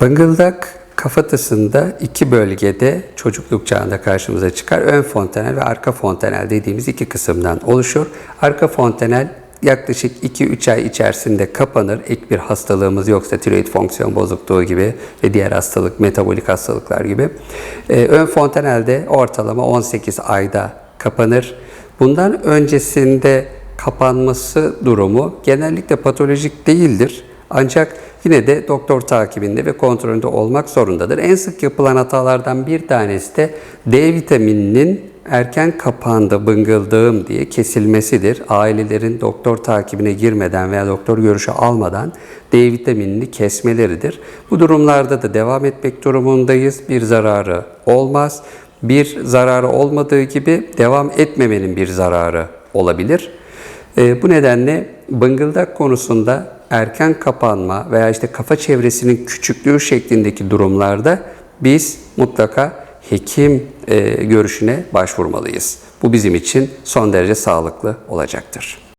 Bıngıldak kafatasında iki bölgede çocukluk çağında karşımıza çıkar. Ön fontanel ve arka fontanel dediğimiz iki kısımdan oluşur. Arka fontanel yaklaşık 2-3 ay içerisinde kapanır. Ek bir hastalığımız yoksa tiroid fonksiyon bozukluğu gibi ve diğer hastalık, metabolik hastalıklar gibi. Ee, ön fontanelde ortalama 18 ayda kapanır. Bundan öncesinde kapanması durumu genellikle patolojik değildir. Ancak yine de doktor takibinde ve kontrolünde olmak zorundadır. En sık yapılan hatalardan bir tanesi de D vitamininin erken kapağında bıngıldağım diye kesilmesidir. Ailelerin doktor takibine girmeden veya doktor görüşü almadan D vitaminini kesmeleridir. Bu durumlarda da devam etmek durumundayız. Bir zararı olmaz. Bir zararı olmadığı gibi devam etmemenin bir zararı olabilir. E, bu nedenle bıngıldak konusunda erken kapanma veya işte kafa çevresinin küçüklüğü şeklindeki durumlarda biz mutlaka hekim e, görüşüne başvurmalıyız. Bu bizim için son derece sağlıklı olacaktır.